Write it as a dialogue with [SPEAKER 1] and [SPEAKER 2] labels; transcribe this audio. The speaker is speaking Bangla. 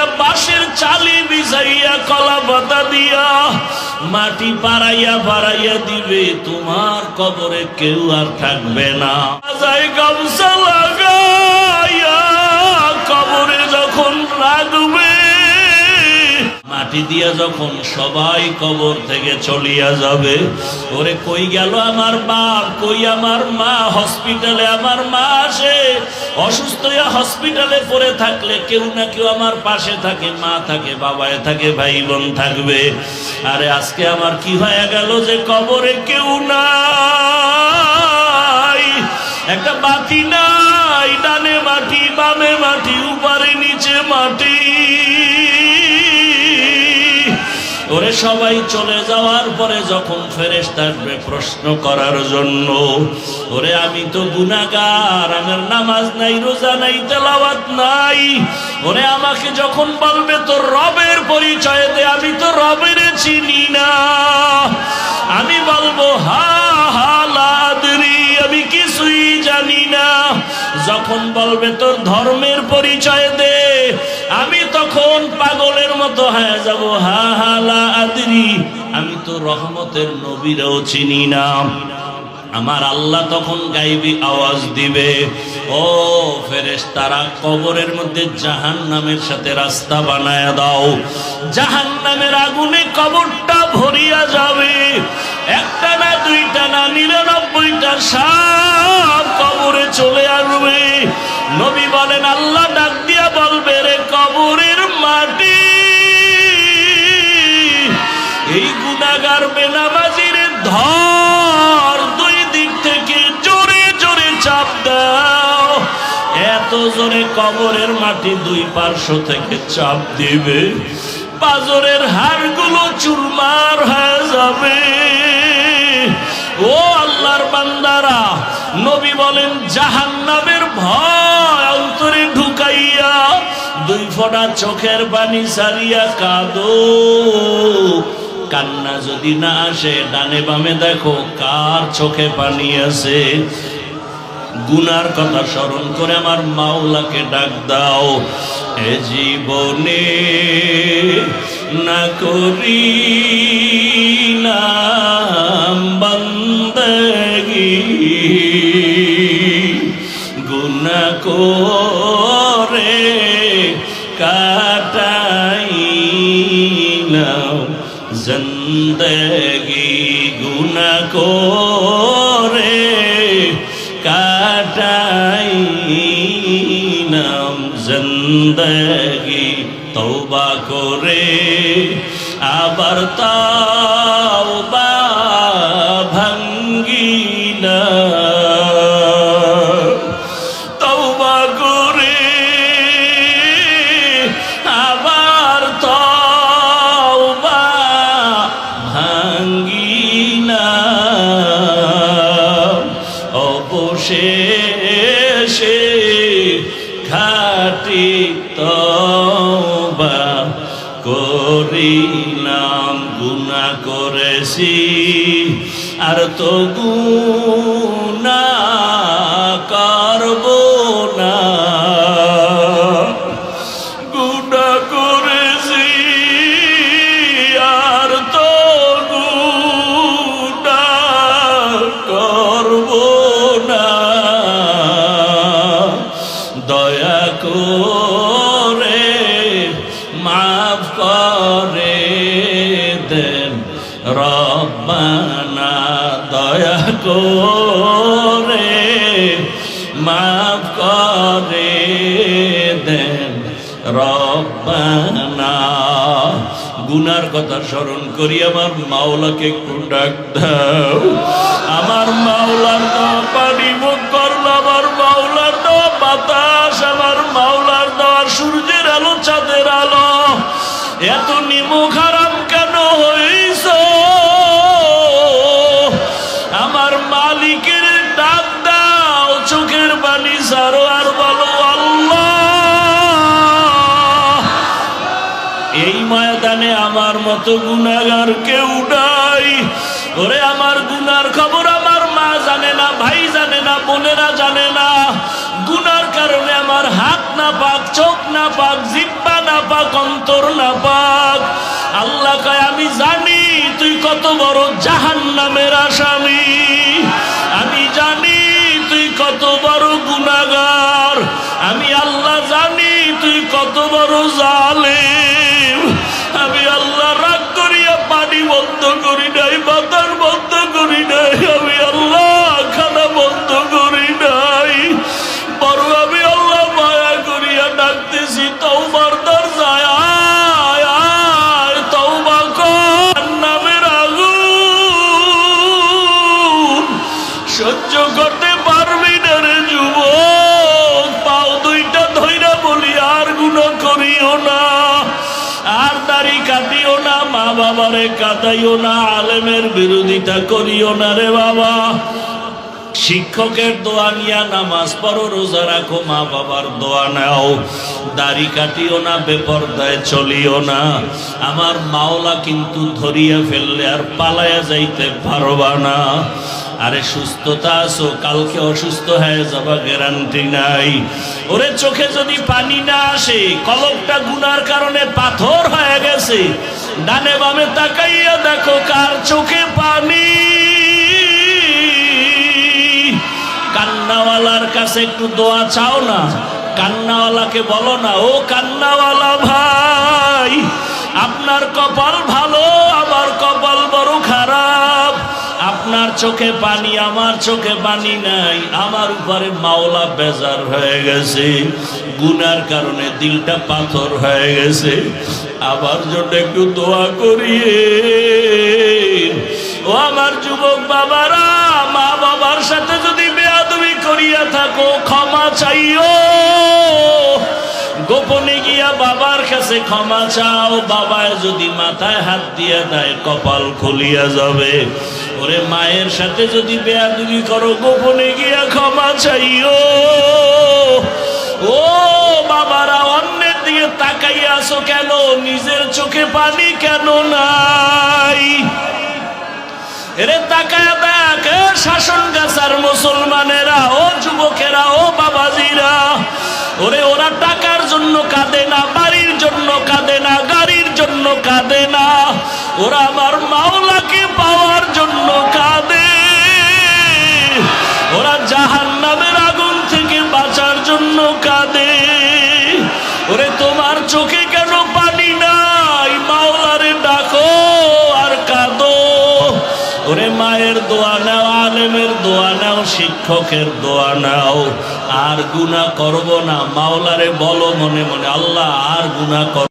[SPEAKER 1] দিয়া বাঁশের চালি বিজাইয়া কলা পাতা দিয়া মাটি পাড়াইয়া পাড়াইয়া দিবে, তোমার কবরে কেউ আর থাকবে না। গামছা লাগাইয়া মাটি দিয়া যখন সবাই কবর থেকে চলিয়া যাবে, ওরে কই গেল আমার বাপ কই আমার মা? হসপিটালে আমার মা আসে। অসুস্থ হসপিটালে পড়ে থাকলে কেউ না কেউ আমার পাশে থাকে, মা থাকে, বাবায় থাকে ভাই বোন থাকবে। আরে আজকে আমার কি হয়ে গেল যে কবরে কেউ নাই? একটা বাতি নাই, ডানে মাটি, বামে মাটি, উপরে নিচে মাটি। ওরে সবাই চলে যাওয়ার পরে যখন ফেরেস্ত আসবে প্রশ্ন করার জন্য, ওরে আমি তো গুনাগার আমার নামাজ নাই, রোজা নাই, তেলাওয়াত নাই। ওরে আমাকে যখন বলবে তো রবের পরিচয় দে আমি তো রবের চিনি না। আমি বলব, হা হা আমি কিছুই জানি না। যখন বলবে তোর ধর্মের পরিচয় দে মতো হয়ে যাব। হা হা, লা আমি তো রহমতের নবীরাও চিনি না। আমার আল্লাহ তখন গাইবি আওয়াজ দিবে। ও ফেরেশ তারা কবরের মধ্যে জাহান নামের সাথে রাস্তা বানায় দাও। জাহান নামের আগুনে কবরটা ভরিয়া যাবে। একটা না দুইটা না নিরানব্বইটা সাপ কবরে চলে আসবে। নবী বলেন, আল্লাহ ডাক দিয়া বলবে, রে কবরের মাটি এই গুনাগার বেনামাজির ধর দুই দিক থেকে জোরে জোরে চাপ দাও। এত জোরে কবরের মাটি দুই পার্শ্ব থেকে চাপ দিবে। পাজরের হাড়গুলো চুরমার হয়ে যাবে। ও আল্লাহর বান্দারা, নবী বলেন, জাহান্নামের ভয় অন্তরে ঢুকাইয়া দুই ফোঁটা চোখের পানি সারিয়া কাঁদো। কান্না যদি না আসে, ডানে বামে দেখো কার চোখে পানি আছে। গুনার কথা স্মরণ করে আমার মাওলাকে ডাক দাও। এ জীবনে না করি গুনা করে কাটাই জিন্দগি গুনা করে কাটাই নাম জিন্দগি তৌবা করে আবার তাওবা করিলাম গুণা করেছি। আর তো গুনাহ মাফ করে দেন। রব্বানা দয়া করে মাফ করে দেন। রব্বানা গুনার কথা স্মরণ করি, আমার মাওলাকে একটু ডাক দাও। আমার মাওলার দেওয়া পানি মুখ করল আমার মাওলার দেওয়া বাতাস এত নিমুখ হারাম কেন হইছ? আমার মালিকের ডাক দাও, চোখের পানি সারো আর বলো, আল্লাহ! এই ময়দানে আমার মতো গুনাগার কেউ নাই। ওরে, আমার গুনার খবর আমার মা জানে না, ভাই জানে না, বোনেরা জানে না। গুনার কারণে আমার হাত না পাক, চোখ না পাক, জিব্বা না পাক, অন্তর না পাক। আল্লাহ কয়, আমি জানি তুই কত বড় জাহান নামের আসামি। আমি জানি তুই কত বড় গুনাগার। আমি আল্লাহ জানি তুই কত বড় জালেম। আমি আল্লাহ রাগ করিয়া পানি বন্ধ করি নাই বাতার বন্ধ করি নাই, আমি কাটিও না, মা বাবারে কাটাইও না, আলেমের বিরোধিতা করিও না রে বাবা। শিক্ষকের দোয়া নিয়া নামাজ পড়ো, রোজা রাখো, মা বাবার দোয়া নাও। দাড়ি কাটিও না, বেপরদায় চলিও না। আমার মাওলা কিন্তু ধরিয়া ফেললে আর পালায়া যাইতে পারবা না। আরে সুস্থতা আছো, কালকে অসুস্থ হয়ে যাবা গ্যারান্টি নাই। ওরে চোখে যদি পানি না আসে কলকটা গুনার কারণে পাথর হয়ে গেছে ডানে বামে তাকাইয়া দেখো কার চোখে পানি। কান্নাওয়ালার কাছে একটু দোয়া চাও না। কান্নাওয়ালাকে বলো না, ও কান্নাওয়ালা ভাই, আপনার কপাল ভালো, আমার কপাল বড় খারাপ। আপনার চোখে পানি, আমার চোখে পানি নাই। আমার উপরে মাওলা বেজার হয়ে গেছে। গুনার কারণে দিলটা পাথর হয়ে গেছে। আমার জন্য একটু দোয়া করিয়ে। ও আমার যুবক বাবারা, মা বাবার সাথে যদি বেয়াদবি করিয়া থাকো, ক্ষমা চাইও। গোপনে গিয়া বাবার কাছে ক্ষমা চাও বাবায় যদি মাথায় হাত দিয়া দেয় কপাল খুলিয়া যাবে। ওরে মায়ের সাথে যদি বেয়াদবি করো, গোপনে গিয়া ক্ষমা চাইও। ও বাবারা আসো কেন? নিজের চোখে পানি কেন নাই? এরে তাকায় দেখ শাসন গাছার মুসলমানেরা, ও যুবকেরা, ও বাবাজিরা। ওরে ওরা টাকার জন্য কাঁদে না, বাড়ির জন্য কাঁদে না, গাড়ির জন্য কাঁদে না। ওরা আমার মাওলাকে পাওয়ার জন্য মায়ের দোয়া নাও, আলেমের দোয়া নাও, শিক্ষকের দোয়া নাও। আর গুণা করব না। মাওলারে বলো মনে মনে, আল্লাহ, আর গুণা কর